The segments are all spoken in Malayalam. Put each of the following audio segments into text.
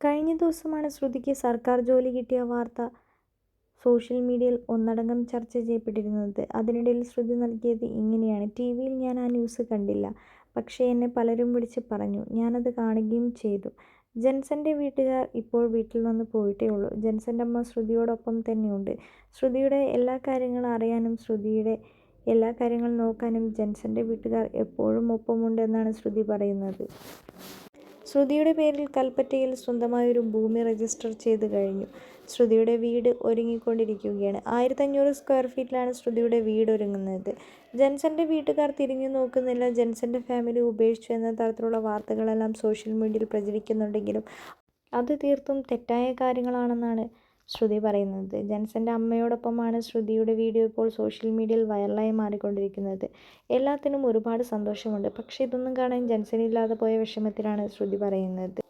കഴിഞ്ഞ ദിവസമാണ് ശ്രുതിക്ക് സർക്കാർ ജോലി കിട്ടിയ വാർത്ത സോഷ്യൽ മീഡിയയിൽ ഒന്നടങ്കം ചർച്ച ചെയ്യപ്പെട്ടിരുന്നത്. അതിനിടയിൽ ശ്രുതി നൽകിയത് ഇങ്ങനെയാണ്. ടി വിയിൽ ഞാൻ ആ ന്യൂസ് കണ്ടില്ല. പക്ഷേ എന്നെ പലരും വിളിച്ച് പറഞ്ഞു. ഞാനത് കാണുകയും ചെയ്തു. ജെൻസന്റെ വീട്ടുകാർ ഇപ്പോൾ വീട്ടിൽ നിന്ന് പോയിട്ടേ ഉള്ളൂ. ജെൻസന്റെ അമ്മ ശ്രുതിയോടൊപ്പം തന്നെയുണ്ട്. ശ്രുതിയുടെ എല്ലാ കാര്യങ്ങളും അറിയാനും ശ്രുതിയുടെ എല്ലാ കാര്യങ്ങളും നോക്കാനും ജെൻസന്റെ വീട്ടുകാർ എപ്പോഴും ഒപ്പമുണ്ടെന്നാണ് ശ്രുതി പറയുന്നത്. ശ്രുതിയുടെ പേരിൽ കൽപ്പറ്റയിൽ സ്വന്തമായൊരു ഭൂമി രജിസ്റ്റർ ചെയ്ത് കഴിഞ്ഞു. ശ്രുതിയുടെ വീട് ഒരുങ്ങിക്കൊണ്ടിരിക്കുകയാണ്. ആയിരത്തഞ്ഞൂറ് സ്ക്വയർ ഫീറ്റിലാണ് ശ്രുതിയുടെ വീട് ഒരുങ്ങുന്നത് ജെൻസന്റെ വീട്ടുകാർ തിരിഞ്ഞു നോക്കുന്നില്ല, ജെൻസന്റെ ഫാമിലി ഉപേക്ഷിച്ചു എന്ന തരത്തിലുള്ള വാർത്തകളെല്ലാം സോഷ്യൽ മീഡിയയിൽ പ്രചരിക്കുന്നുണ്ടെങ്കിലും അത് തീർത്തും തെറ്റായ കാര്യങ്ങളാണെന്നാണ് ശ്രുതി പറയുന്നത്. ജെൻസന്റെ അമ്മയോടൊപ്പമാണ് ശ്രുതിയുടെ വീഡിയോ ഇപ്പോൾ സോഷ്യൽ മീഡിയയിൽ വൈറലായി മാറിക്കൊണ്ടിരിക്കുന്നത്. എല്ലാത്തിനും ഒരുപാട് സന്തോഷമുണ്ട്. പക്ഷേ ഇതൊന്നും കാണാൻ ജെൻസനില്ലാതെ പോയ വിഷമത്തിലാണ് ശ്രുതി പറയുന്നത്.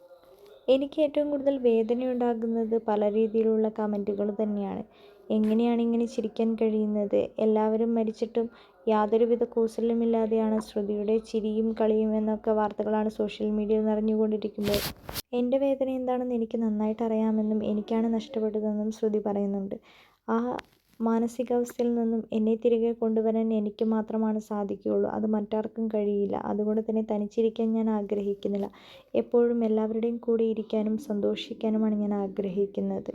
എനിക്ക് ഏറ്റവും കൂടുതൽ വേദനയുണ്ടാക്കുന്നത് പല രീതിയിലുള്ള കമന്റുകൾ തന്നെയാണ്. എങ്ങനെയാണ് ഇങ്ങനെ ചിരിക്കാൻ കഴിയുന്നത്? എല്ലാവരും മരിച്ചിട്ടും യാതൊരുവിധ കൂസലുമില്ലാതെയാണ് ശ്രുതിയുടെ ചിരിയും കളിയും എന്നൊക്കെ വാർത്തകളാണ് സോഷ്യൽ മീഡിയയിൽ നിറഞ്ഞുകൊണ്ടിരിക്കുമ്പോൾ എന്റെ വേദന എന്താണെന്ന് എനിക്ക് നന്നായിട്ട് അറിയാമെന്നും എനിക്കാണ് നഷ്ടപ്പെട്ടതെന്നും ശ്രുതി പറയുന്നുണ്ട്. ആ മാനസികാവസ്ഥയിൽ നിന്നും എന്നെ തിരികെ കൊണ്ടുവരാൻ എനിക്ക് മാത്രമാണ് സാധിക്കുകയുള്ളൂ. അത് മറ്റാർക്കും കഴിയില്ല. അതുകൊണ്ട് തന്നെ തനിച്ചിരിക്കാൻ ഞാൻ ആഗ്രഹിക്കുന്നില്ല. എപ്പോഴും എല്ലാവരുടെയും കൂടെ ഇരിക്കാനും സന്തോഷിക്കാനുമാണ് ഞാൻ ആഗ്രഹിക്കുന്നത്.